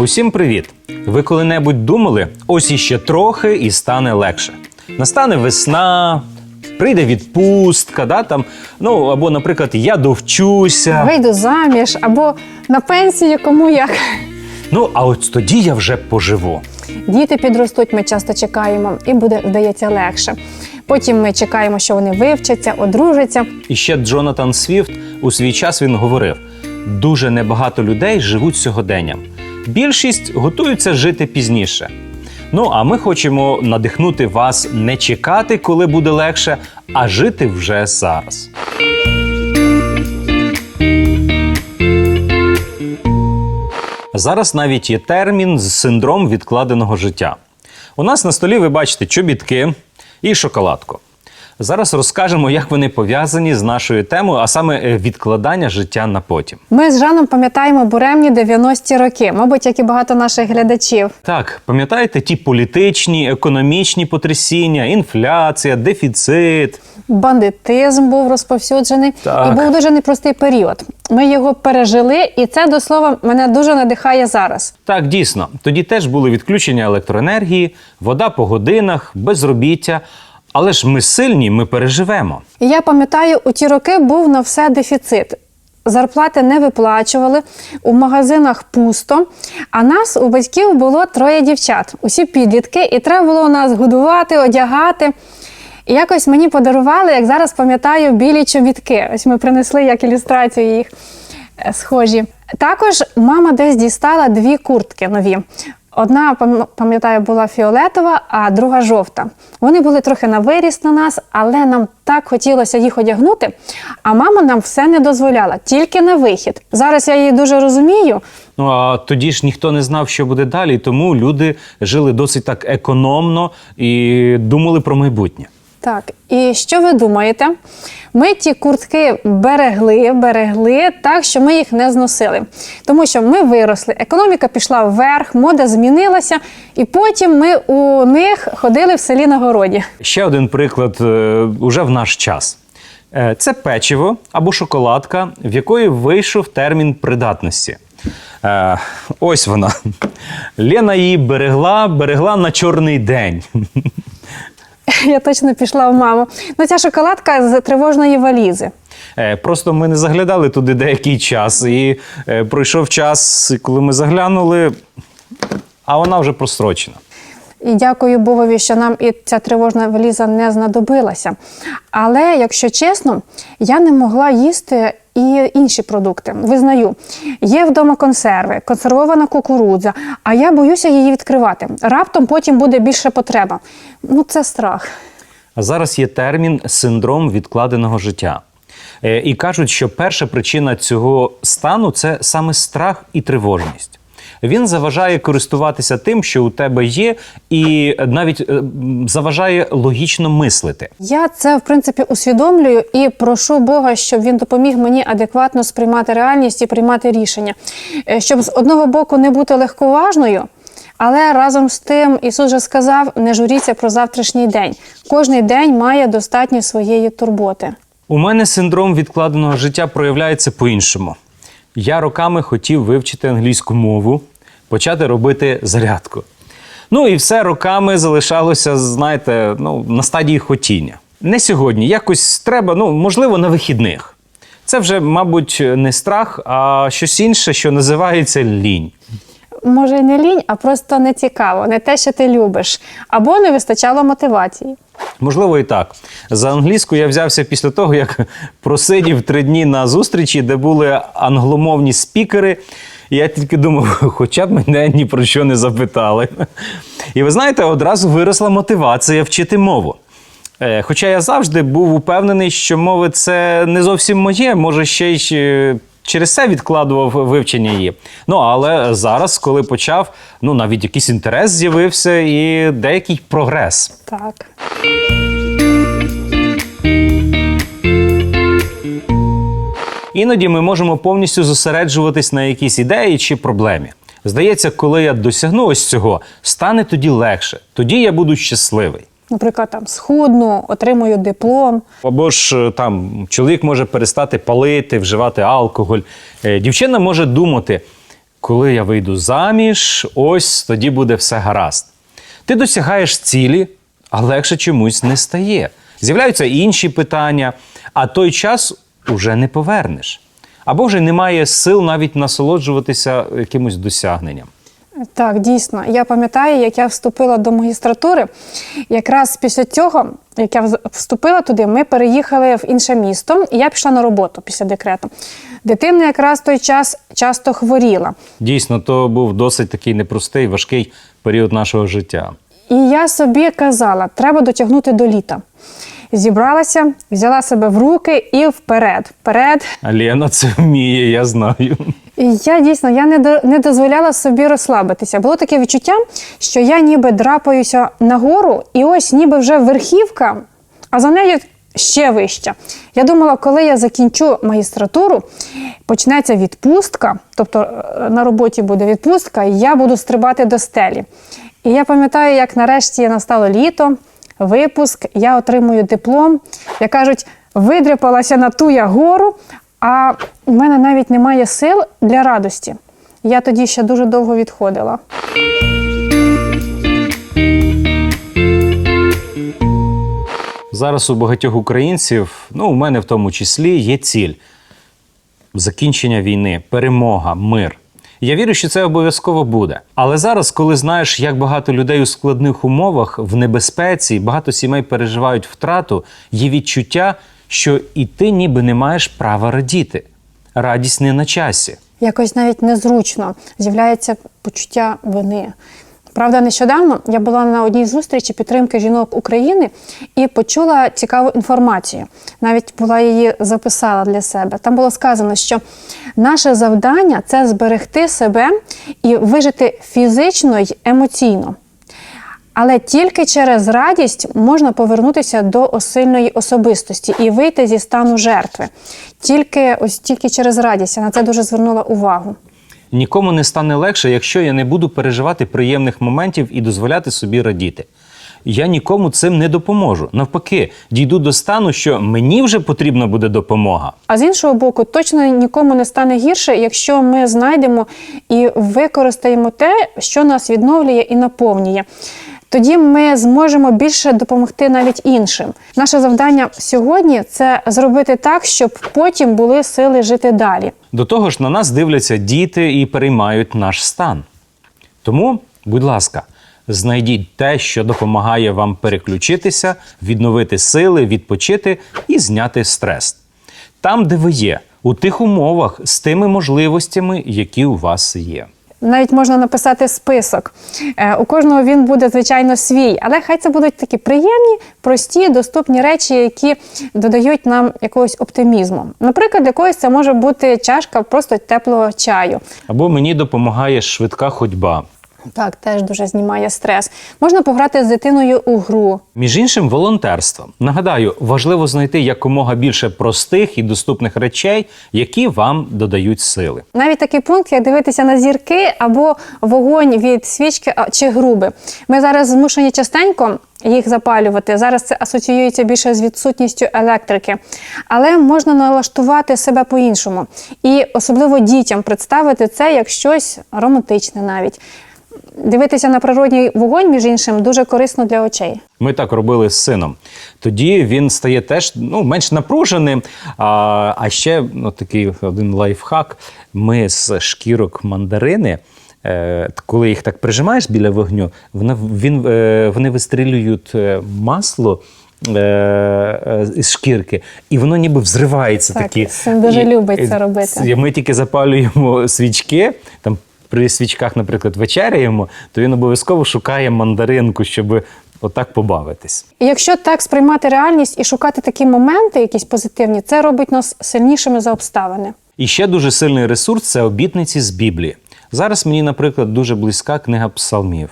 Усім привіт! Ви коли-небудь думали, ось іще трохи і стане легше. Настане весна, прийде відпустка, да, там, ну або, наприклад, я довчуся. Вийду заміж або на пенсію, кому як. Ну, а от тоді я вже поживу. Діти підростуть, ми часто чекаємо, і буде, здається, легше. Потім ми чекаємо, що вони вивчаться, одружаться. І ще Джонатан Свіфт у свій час він говорив: дуже небагато людей живуть сьогоденням. Більшість готуються жити пізніше. Ну а ми хочемо надихнути вас не чекати, коли буде легше, а жити вже зараз. Зараз навіть є термін з синдром відкладеного життя. У нас на столі ви бачите чобітки і шоколадку. Зараз розкажемо, як вони пов'язані з нашою темою, а саме е, відкладання життя на потім. Ми з Жаном пам'ятаємо буремні 90-ті роки, мабуть, як і багато наших глядачів. Так, пам'ятаєте ті політичні, економічні потрясіння, інфляція, дефіцит. Бандитизм був розповсюджений Так. і був дуже непростий період. Ми його пережили, і це до слова мене дуже надихає зараз. Так, дійсно, тоді теж були відключення електроенергії, вода по годинах, безробіття. Але ж ми сильні, ми переживемо. Я пам'ятаю, у ті роки був на все дефіцит. Зарплати не виплачували, у магазинах пусто. А нас у батьків було троє дівчат, усі підлітки, і треба було нас годувати, одягати. І якось мені подарували, як зараз пам'ятаю, білі чобітки. Ось ми принесли як ілюстрацію їх е, схожі. Також мама десь дістала дві куртки нові. Одна, пам- пам'ятаю, була фіолетова, а друга жовта. Вони були трохи на виріс на нас, але нам так хотілося їх одягнути. А мама нам все не дозволяла, тільки на вихід. Зараз я її дуже розумію. Ну а тоді ж ніхто не знав, що буде далі, тому люди жили досить так економно і думали про майбутнє. Так, і що ви думаєте? Ми ті куртки берегли, берегли так, що ми їх не зносили. Тому що ми виросли, економіка пішла вверх, мода змінилася, і потім ми у них ходили в селі на городі. Ще один приклад е, уже в наш час. Е, Це печиво або шоколадка, в якої вийшов термін придатності. Е, ось вона. Лена її берегла, берегла на чорний день. Я точно пішла в маму. Ну, ця шоколадка з тривожної валізи. Е, Просто ми не заглядали туди деякий час. І е, пройшов час, коли ми заглянули, а вона вже прострочена. І дякую Богові, що нам і ця тривожна валіза не знадобилася. Але, якщо чесно, я не могла їсти і інші продукти. Визнаю, є вдома консерви, консервована кукурудза, а я боюся її відкривати. Раптом потім буде більше потреба. Ну, це страх. А зараз є термін синдром відкладеного життя. Е, І кажуть, що перша причина цього стану це саме страх і тривожність. Він заважає користуватися тим, що у тебе є, і навіть е, заважає логічно мислити. Я це в принципі усвідомлюю і прошу Бога, щоб він допоміг мені адекватно сприймати реальність і приймати рішення, Е, щоб з одного боку не бути легковажною. Але разом з тим Ісус же сказав: не журіться про завтрашній день. Кожний день має достатньо своєї турботи. У мене синдром відкладеного життя проявляється по-іншому. Я роками хотів вивчити англійську мову, почати робити зарядку. Ну і все роками залишалося, знаєте, ну, на стадії хотіння. Не сьогодні, якось треба, ну, можливо, на вихідних. Це вже, мабуть, не страх, а щось інше, що називається лінь. Може, не лінь, а просто не цікаво, не те, що ти любиш, або не вистачало мотивації. Можливо, і так. За англійську я взявся після того, як просидів три дні на зустрічі, де були англомовні спікери. Я тільки думав, хоча б мене ні про що не запитали. І ви знаєте, одразу виросла мотивація вчити мову. Е, Хоча я завжди був упевнений, що мови це не зовсім моє, може ще й е, через це відкладував вивчення її. Ну але зараз, коли почав, ну навіть якийсь інтерес з'явився і деякий прогрес. Так. Іноді ми можемо повністю зосереджуватись на якійсь ідеї чи проблемі. Здається, коли я досягну ось цього, стане тоді легше, тоді я буду щасливий. Наприклад, там схудну, отримую диплом. Або ж е, там чоловік може перестати палити, вживати алкоголь. Е, Дівчина може думати: коли я вийду заміж, ось тоді буде все гаразд. Ти досягаєш цілі, а легше чомусь не стає. З'являються інші питання, а той час уже не повернеш. Або вже немає сил навіть насолоджуватися якимось досягненням. Так, дійсно. Я пам'ятаю, як я вступила до магістратури. Якраз після цього, як я вступила туди, ми переїхали в інше місто, і я пішла на роботу після декрету. Дитина якраз в той час часто хворіла. Дійсно, то був досить такий непростий, важкий період нашого життя. І я собі казала, треба дотягнути до літа. Зібралася, взяла себе в руки і вперед. Вперед. Лена це вміє, я знаю. Я дійсно я не, до- не дозволяла собі розслабитися. Було таке відчуття, що я ніби драпаюся нагору, і ось ніби вже верхівка, а за нею ще вища. Я думала, коли я закінчу магістратуру, почнеться відпустка, тобто е, на роботі буде відпустка, і я буду стрибати до стелі. І я пам'ятаю, як нарешті настало літо, випуск, я отримую диплом. Як кажуть, видряпалася на ту я гору, а в мене навіть немає сил для радості. Я тоді ще дуже довго відходила. Зараз у багатьох українців, ну у мене в тому числі, є ціль закінчення війни, перемога, мир. Я вірю, що це обов'язково буде. Але зараз, коли знаєш, як багато людей у складних умовах в небезпеці, багато сімей переживають втрату, є відчуття, що і ти ніби не маєш права радіти. Радість не на часі. Якось навіть незручно з'являється почуття вини. Правда, нещодавно я була на одній зустрічі підтримки жінок України і почула цікаву інформацію. Навіть була її записала для себе. Там було сказано, що наше завдання це зберегти себе і вижити фізично й емоційно. Але тільки через радість можна повернутися до сильної особистості і вийти зі стану жертви. Тільки ось тільки через радість я на це дуже звернула увагу. Нікому не стане легше, якщо я не буду переживати приємних моментів і дозволяти собі радіти. Я нікому цим не допоможу. Навпаки, дійду до стану, що мені вже потрібна буде допомога. А з іншого боку, точно нікому не стане гірше, якщо ми знайдемо і використаємо те, що нас відновлює і наповнює. Тоді ми зможемо більше допомогти навіть іншим. Наше завдання сьогодні це зробити так, щоб потім були сили жити далі. До того ж, на нас дивляться діти і переймають наш стан. Тому, будь ласка, знайдіть те, що допомагає вам переключитися, відновити сили, відпочити і зняти стрес. Там, де ви є, у тих умовах з тими можливостями, які у вас є. Навіть можна написати список. Е, У кожного він буде, звичайно, свій, але хай це будуть такі приємні, прості, доступні речі, які додають нам якогось оптимізму. Наприклад, для когось це може бути чашка просто теплого чаю. Або мені допомагає швидка ходьба. Так, теж дуже знімає стрес. Можна пограти з дитиною у гру. Між іншим, волонтерством. Нагадаю, важливо знайти якомога більше простих і доступних речей, які вам додають сили. Навіть такий пункт, як дивитися на зірки або вогонь від свічки чи груби. Ми зараз змушені частенько їх запалювати. Зараз це асоціюється більше з відсутністю електрики. Але можна налаштувати себе по-іншому. І особливо дітям представити це як щось романтичне навіть. Дивитися на природній вогонь, між іншим, дуже корисно для очей. Ми так робили з сином. Тоді він стає теж ну, менш напруженим. А, а ще ну, такий один лайфхак. Ми з шкірок мандарини. е, Коли їх так прижимаєш біля вогню, вона, він, е, вони вистрілюють е, масло з шкірки, і воно ніби взривається. Так, такі. син дуже любить це робити. Ми тільки запалюємо свічки, там при свічках, наприклад, вечеряємо, то він обов'язково шукає мандаринку, щоб отак побавитись. І якщо так сприймати реальність і шукати такі моменти, якісь позитивні, це робить нас сильнішими за обставини. І ще дуже сильний ресурс це обітниці з Біблії. Зараз мені, наприклад, дуже близька книга псалмів.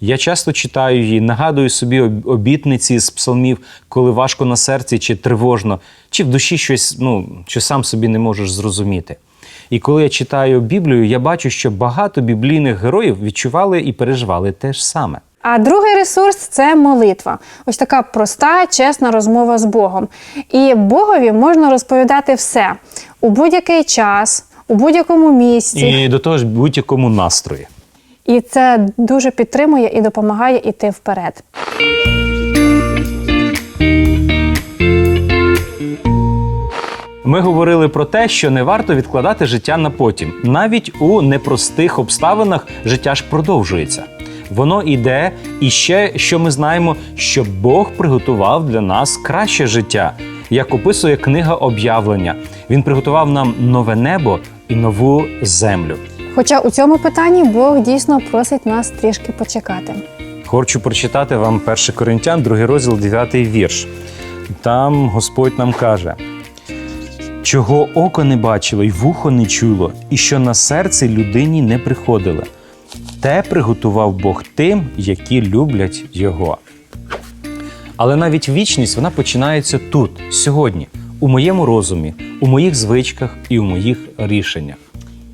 Я часто читаю її, нагадую собі обітниці з псалмів, коли важко на серці, чи тривожно, чи в душі щось, ну, що сам собі не можеш зрозуміти. І коли я читаю Біблію, я бачу, що багато біблійних героїв відчували і переживали те ж саме. А другий ресурс це молитва. Ось така проста, чесна розмова з Богом. І Богові можна розповідати все у будь-який час, у будь-якому місці. І до того ж будь-якому настрої. І це дуже підтримує і допомагає йти вперед. Ми говорили про те, що не варто відкладати життя на потім. Навіть у непростих обставинах життя ж продовжується. Воно іде, і ще що ми знаємо, що Бог приготував для нас краще життя, як описує книга об'явлення. Він приготував нам нове небо і нову землю. Хоча у цьому питанні Бог дійсно просить нас трішки почекати. Хочу прочитати вам 1 Коринтян, 2 розділ, 9 вірш. Там Господь нам каже: чого око не бачило, й вухо не чуло, і що на серці людині не приходило. Те приготував Бог тим, які люблять Його. Але навіть вічність вона починається тут, сьогодні, у моєму розумі, у моїх звичках і у моїх рішеннях.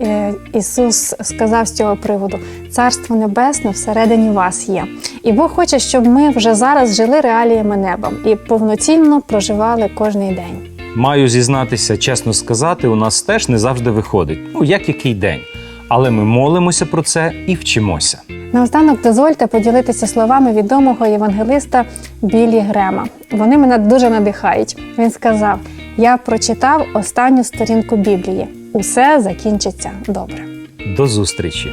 Е, Ісус сказав з цього приводу: Царство Небесне всередині вас є. І Бог хоче, щоб ми вже зараз жили реаліями неба і повноцінно проживали кожний день. Маю зізнатися, чесно сказати, у нас теж не завжди виходить. Ну, як який день. Але ми молимося про це і вчимося. Наостанок дозвольте поділитися словами відомого євангелиста Білі Грема. Вони мене дуже надихають. Він сказав: Я прочитав останню сторінку Біблії. Усе закінчиться добре. До зустрічі!